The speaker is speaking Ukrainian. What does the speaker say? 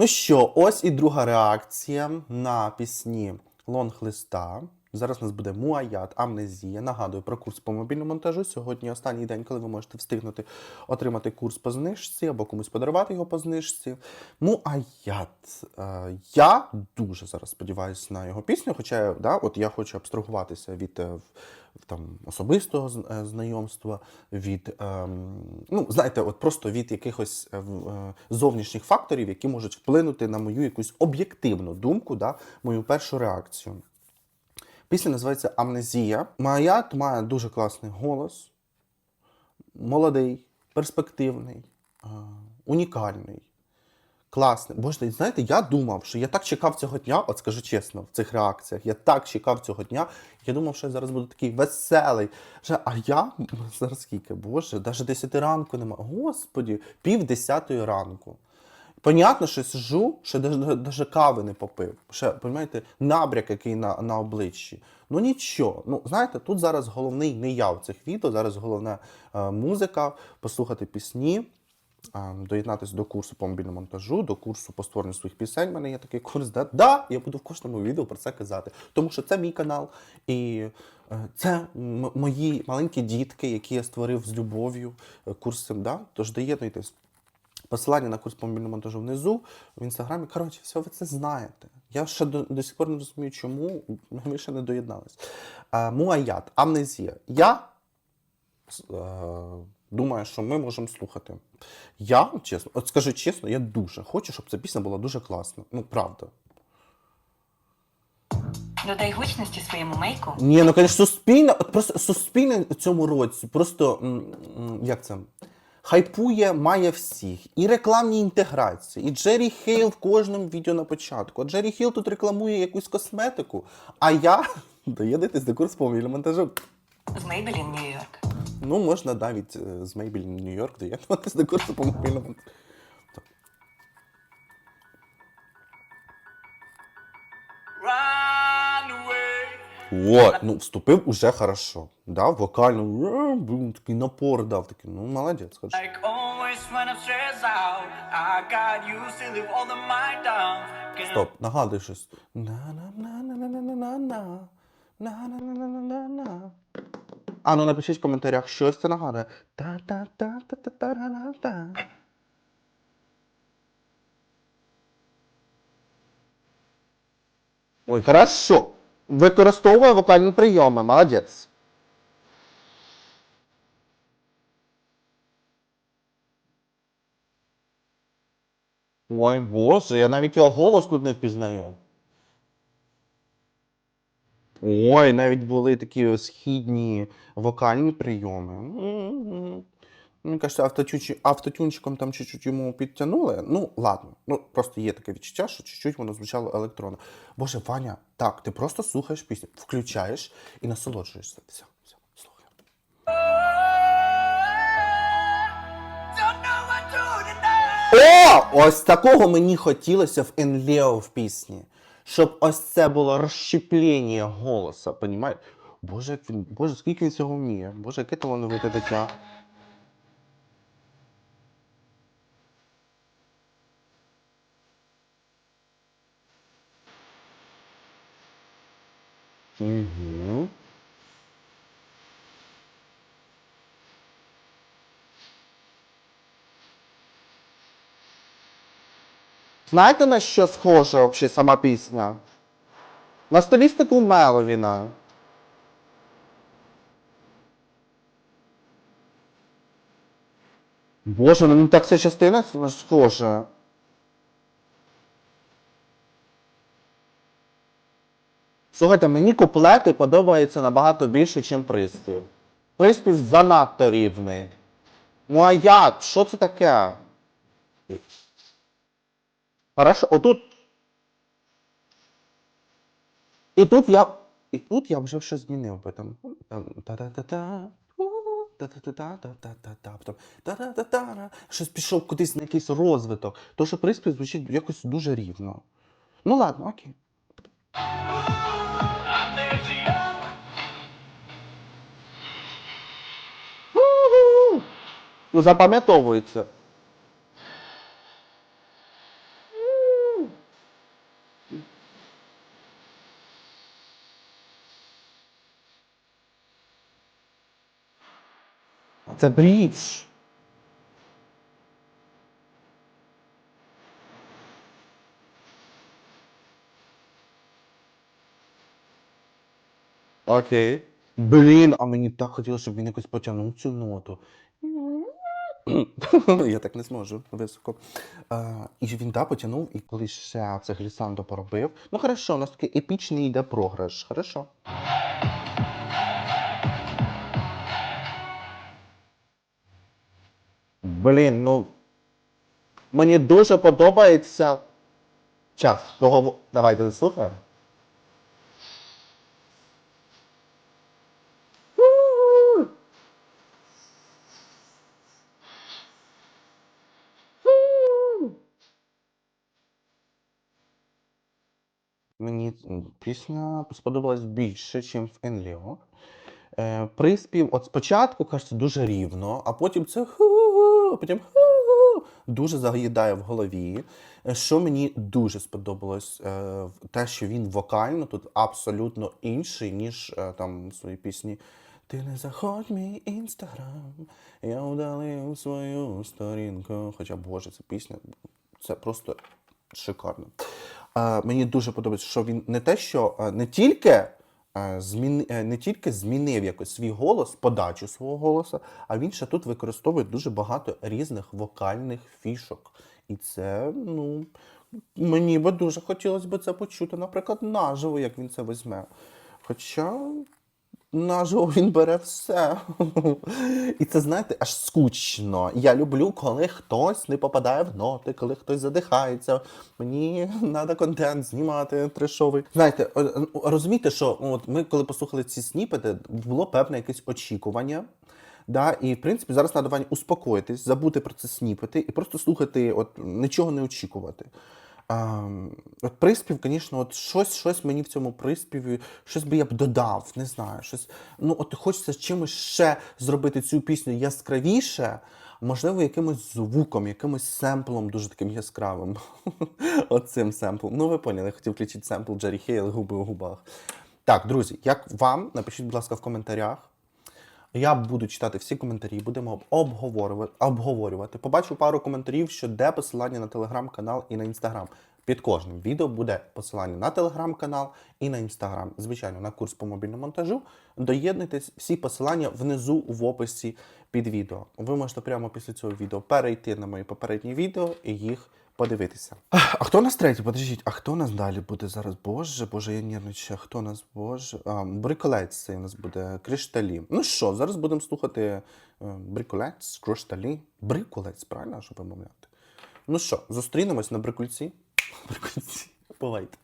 Ну що, ось і друга реакція на пісні Лонг Листа. Зараз у нас буде Муаят, Амнезія. Нагадую про курс по мобільному монтажу. Сьогодні останній день, коли ви можете встигнути отримати курс по знижці або комусь подарувати його по знижці. Муаят. Е, Я дуже зараз сподіваюся на його пісню, хоча да, от я хочу абстрагуватися від е, там, особистого е, знайомства, від, ем, ну, знаєте, от просто від якихось е, е, зовнішніх факторів, які можуть вплинути на мою якусь об'єктивну думку, да, мою першу реакцію. Пісня називається Амнезія. Маят має дуже класний голос, молодий, перспективний, унікальний, класний. Боже, знаєте, я думав, що я так чекав цього дня, от скажу чесно, в цих реакціях. Я так чекав цього дня. Я думав, що я зараз буду такий веселий. А я зараз скільки? Боже, навіть 10 ранку нема. Господі, пів десятої ранку. Понятно, що сижу, що навіть кави не попив. Ще, розумієте, набряк, який на, на обличчі. Ну нічого. Ну, знаєте, тут зараз головний не я в цих відео, зараз головне е, музика, послухати пісні, доєднатися до курсу по мобільному монтажу, до курсу по створенню своїх пісень. У мене є такий курс. Да, да, я буду в кожному відео про це казати. Тому що це мій канал, і е, це мої маленькі дітки, які я створив з любов'ю е, курсом. Да? Тож доєднуйтесь. Посилання на курс по мобільному монтажу внизу в інстаграмі. Коротше, все ви це знаєте. Я ще до, до сих пор не розумію, чому ви ще не доєднались. Муаят, амнезія. Я е, думаю, що ми можемо слухати. Я, чесно, от скажу чесно, я дуже хочу, щоб ця пісня була дуже класна. Ну, правда. Додай гучності своєму мейку. Ні, ну, звісно, суспільне, от просто суспільне в цьому році, просто м, м, як це? Хайпує, має всіх. І рекламні інтеграції, і Джері Хейл в кожному відео на початку. Джері Хейл тут рекламує якусь косметику, а я доєднатись до курсу по монтажу. З Maybelline Нью-Йорк. Ну, можна навіть е, з Maybelline Нью-Йорк доєднатись до курсу по мобільному. О, ну вступив уже хорошо. Да, вокально, е, такий напор дав, такий, ну молодець. Can Стоп, нагадуй щось. На-на-на-на-на-на-на-на. На-на-на-на-на-на. А ну напишіть в коментарях, що це нагадує. Та-та-та-та-та-та-та-та. Ой, хорошо. Використовує вокальні прийоми, молодець. Ой, боже, я навіть його голос тут не впізнаю. Ой, навіть були такі східні вокальні прийоми. Мені кажеться, автотюнчик- автотюнчиком там чуть-чуть йому підтягнули. Ну, ладно. Ну, просто є таке відчуття, що чуть-чуть воно звучало електронно. Боже, Ваня, так, ти просто слухаєш пісню, включаєш і насолоджуєшся. Все, все, слухай. О! Ось такого мені хотілося в Енлео в пісні. Щоб ось це було розщеплення голоса, понімаєш? Боже, як він, Боже, скільки він цього вміє. Боже, яке талановите дитя. Знаєте, на що схожа взагалі сама пісня? На стилістику Меловіна. Боже, ну так ця частина схожа. Слухайте, мені куплети подобаються набагато більше, ніж приспів. Приспів занадто рівний. Ну а як? Що це таке? Хорошо, отут. І тут я. І тут я вже щось змінив би там. Щось пішов кудись на якийсь розвиток. То, що приспів звучить якось дуже рівно. Ну ладно, окей. Ну, запам'ятовується. Це брідж. Окей. Блін, а мені так хотілося, щоб він якось потягнув цю ноту. Я так не зможу високо. А, і він да, потягнув, і коли ще це глісандо поробив. Ну хорошо, у нас такий епічний йде програш. Хорошо. Блін, ну. Мені дуже подобається. Час. Того... Давайте слухаємо. Мені пісня сподобалась більше, ніж в Енліо. Е, приспів, от спочатку кажеться дуже рівно, а потім це а потім дуже заїдає в голові. Е, Що мені дуже сподобалось, е, те, що він вокально тут абсолютно інший, ніж е, там в своїй пісні. Ти не заходь мій інстаграм, я удалив свою сторінку. Хоча, Боже, ця пісня це просто шикарно. Мені дуже подобається, що він не те, що не тільки, змін, е, не тільки змінив якось свій голос, подачу свого голосу, а він ще тут використовує дуже багато різних вокальних фішок. І це, ну, мені би дуже хотілося б це почути, наприклад, наживо, як він це візьме. Хоча Наживо він бере все. І це, знаєте, аж скучно. Я люблю, коли хтось не попадає в ноти, коли хтось задихається. Мені треба контент знімати трешовий. Знаєте, розумієте, що от ми, коли послухали ці сніпети, було певне якесь очікування. Да, і в принципі зараз треба успокоїтись, забути про це сніпети і просто слухати, от нічого не очікувати. От приспів, звісно, от щось, щось мені в цьому приспіві, щось би я б додав, не знаю. Щось, ну, от хочеться чимось ще зробити цю пісню яскравіше, можливо, якимось звуком, якимось семплом дуже таким яскравим. Оцим семплом. Ну, ви поняли, хотів включити семпл Джері Хейл губи у губах. Так, друзі, як вам? Напишіть, будь ласка, в коментарях. Я буду читати всі коментарі, будемо обговорювати. обговорювати. Побачив пару коментарів, що де посилання на телеграм-канал і на інстаграм. Під кожним відео буде посилання на телеграм-канал і на інстаграм. Звичайно, на курс по мобільному монтажу. Доєднуйтесь, всі посилання внизу в описі під відео. Ви можете прямо після цього відео перейти на мої попередні відео і їх подивитися. А хто нас третій? Подождіть, а хто нас далі буде зараз? Боже, боже, я нервничаю. Хто нас боже? Бриколець це у нас буде. Кришталі. Ну що, зараз будемо слухати е, бриколець, кришталі. Бриколець, правильно, щоб вимовляти? Ну що, зустрінемось на брикульці? Брикульці. Бувайте.